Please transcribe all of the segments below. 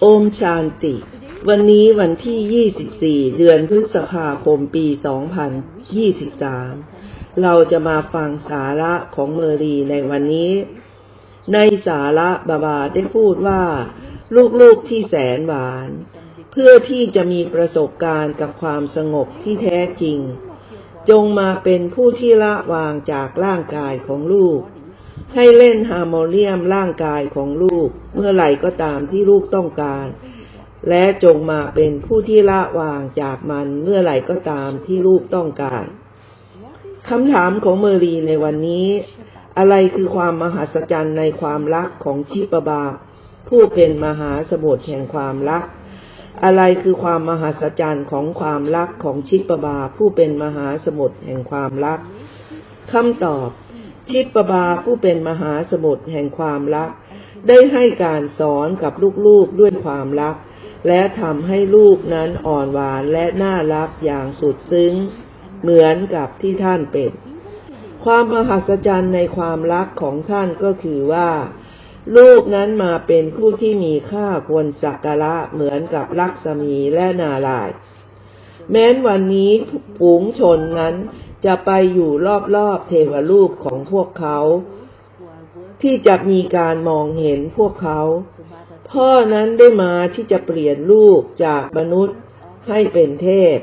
โอมชานติ วันนี้วันที่ 24 เดือนพฤษภาคมปี 2023 เราจะมาฟังสาระของเมอรีในวันนี้ ในสาระบาบาได้พูดว่า ลูกๆที่แสนหวาน เพื่อที่จะมีประสบการณ์กับความสงบที่แท้จริง จงมาเป็นผู้ที่ละวางจากร่างกายของลูก ให้เล่นฮาร์โมเนียมร่างกายของลูก เมื่อไหร่ก็ตามที่ลูกต้องการ และจงมาเป็นผู้ที่ละวางจากมันเมื่อไหร่ก็ตามที่ลูกต้องการคำถามของเมอรีในวันนี้ อะไรคือความมหัศจรรย์ในความรักของชิปบา ผู้เป็นมหาสมุทรแห่งความรัก อะไรคือความมหัศจรรย์ของความรักของชิปบา ผู้เป็นมหาสมุทรแห่งความรักคำตอบ ชิปบาผู้เป็นมหาสมุทรแห่งความรัก ได้ให้การสอนกับลูกๆด้วยความรัก และทำให้ลูกนั้นอ่อนหวานและน่ารักอย่างสุดซึ้ง เหมือนกับที่ท่านเป็น ความมหัศจรรย์ในความรักของท่านก็คือว่า ลูกนั้นมาเป็นผู้ที่มีค่าควรสักการะเหมือนกับลักษมีและนาลาย แม้นวันนี้ฝูงชนนั้น จะไปอยู่รอบๆเทวรูปของพวกเขา ที่จะมีการมองเห็นพวกเขา พ่อนั้นได้มาที่จะเปลี่ยนลูกจากมนุษย์ให้เป็นเทพ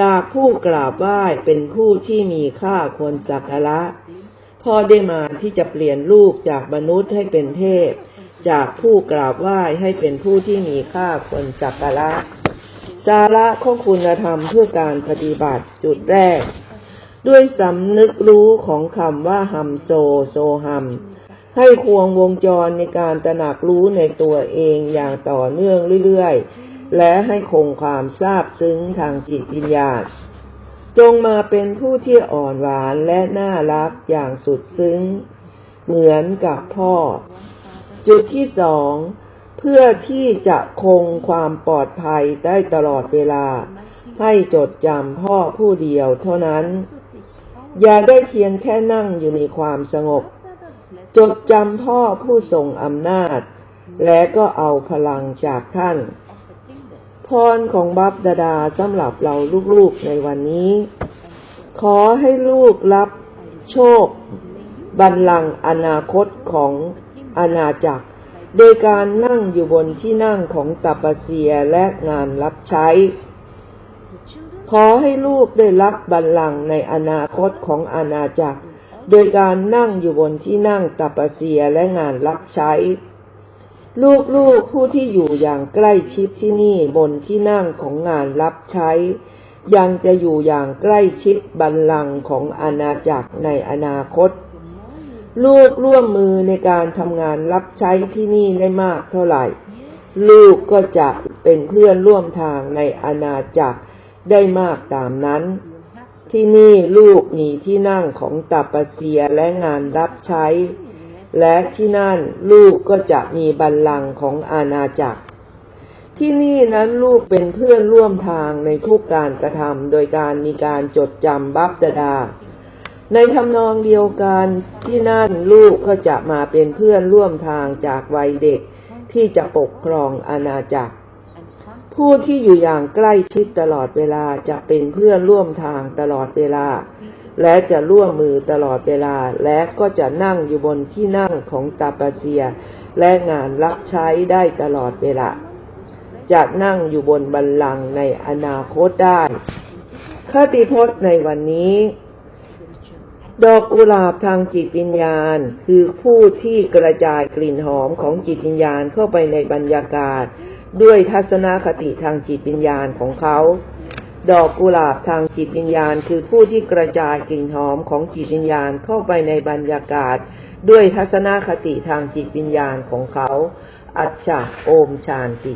จากผู้กราบไหว้เป็นผู้ที่มีค่าควรสักการะพ่อได้มาที่จะเปลี่ยนลูกจากมนุษย์ให้เป็นเทพ จากผู้กราบไหว้ให้เป็นผู้ที่มีค่าควรสักการะสาระของคุณธรรมเพื่อการปฏิบัติจุดแรก ด้วยสำนึกรู้ของคำว่าฮัมโซโซฮัมให้ควงวงจรในการตระหนักรู้ในตัวเองอย่างต่อเนื่องเรื่อยๆ และให้คงความซาบซึ้งทางจิตวิญญาณ จงมาเป็นผู้ที่อ่อนหวานและน่ารักอย่างสุดซึ้ง เหมือนกับพ่อ จุดที่สองเพื่อที่จะคงความปลอดภัยได้ตลอดเวลา ให้จดจำพ่อผู้เดียวเท่านั้น อย่าได้เพียงแค่นั่งอยู่ในความสงบ จดจำพ่อผู้ทรงอำนาจ และก็เอาพลังจากท่าน พรของบัพดาดาสำหรับเราลูกๆในวันนี้ ขอให้ลูกรับโชค บัลลังก์อนาคตของอาณาจักร โดยการนั่งอยู่บนที่นั่งของตัปเสียและงานรับใช้ ขอให้ลูกได้รับบัลลังก์ในอนาคตของอาณาจักร โดยการนั่งอยู่บนที่นั่งตัปเสียและงานรับใช้ ลูกๆผู้ที่อยู่อย่างใกล้ชิดที่นี่บนที่นั่งของงานรับใช้ ยังจะอยู่อย่างใกล้ชิดบัลลังก์ของอาณาจักรในอนาคต ลูกร่วมมือในการทำงานรับใช้ที่นี่ได้มากเท่าไหร่ ลูกก็จะเป็นเพื่อนร่วมทางในอาณาจักร ได้มากตามนั้น ที่นี่ลูกมีที่นั่งของตัปเสียและงานรับใช้ และที่นั่นลูกก็จะมีบัลลังก์ของอาณาจักร ที่นี่นั้นลูกเป็นเพื่อนร่วมทางในทุกการกระทำโดยการมีการจดจำบัพดาดาในทำนองเดียวกันที่นั่นลูกก็จะมาเป็นเพื่อนร่วมทางจากวัยเด็กที่จะปกครองอาณาจักร ผู้ที่อยู่อย่างใกล้ชิดตลอดเวลาจะเป็นเพื่อนร่วมทางตลอดเวลา และจะร่วมมือตลอดเวลา และก็จะนั่งอยู่บนที่นั่งของตาปาเซีย และงานรับใช้ได้ตลอดเวลา จะนั่งอยู่บนบัลลังก์ในอนาคตได้คติพจน์ในวันนี้ ดอกกุหลาบทางจิตวิญญาณ คือผู้ที่กระจายกลิ่นหอมของจิตวิญญาณเข้าไปในบรรยากาศ ด้วยทัศนคติทางจิตวิญญาณของเขา ดอกกุหลาบทางจิตวิญญาณ คือผู้ที่กระจายกลิ่นหอมของจิตวิญญาณเข้าไปในบรรยากาศ ด้วยทัศนคติทางจิตวิญญาณของเขา อัจฉะโอมชานติ